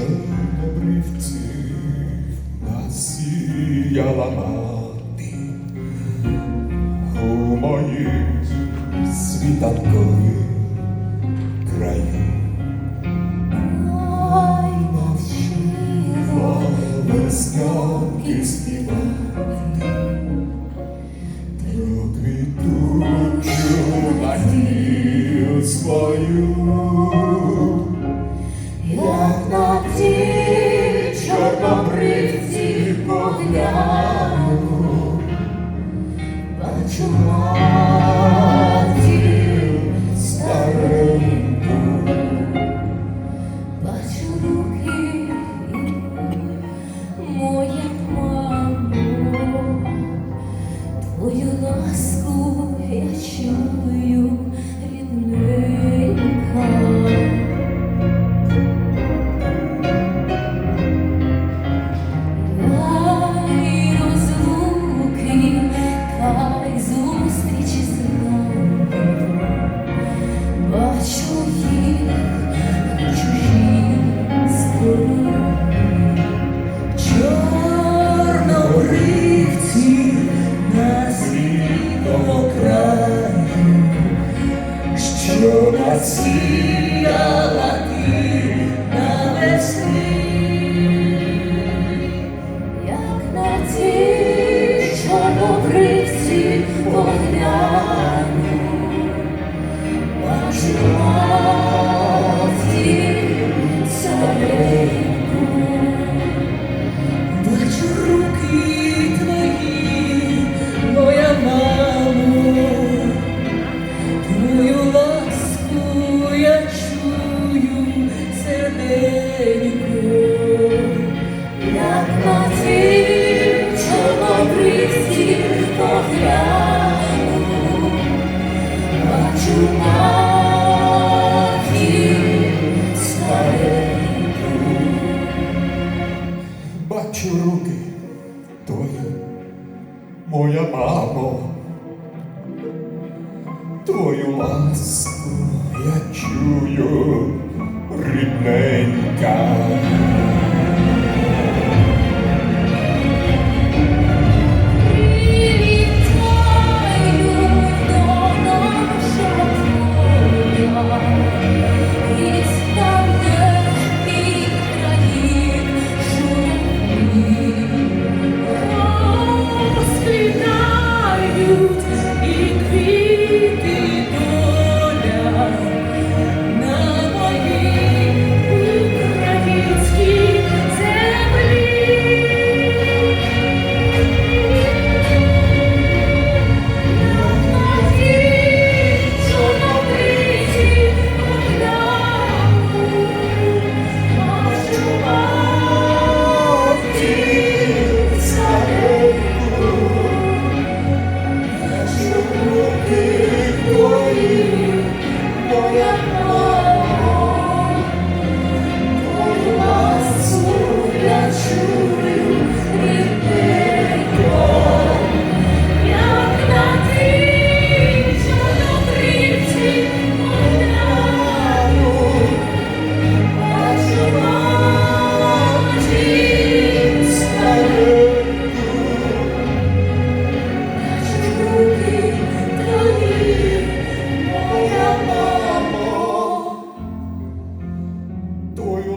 чорнобривців насіяла мати у моїм світанковім краю. Ой, навчила Веснянки співати про квітучу надію свою. tomorrow, but tomorrow. Що бачу руки твої, мамо, твою ласку я чую, рідненька.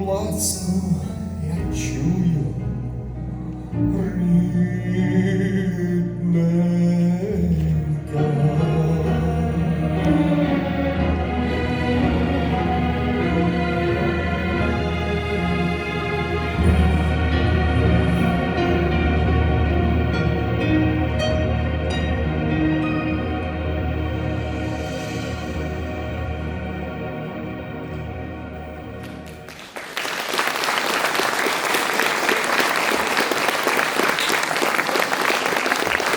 клацну я чую рідне.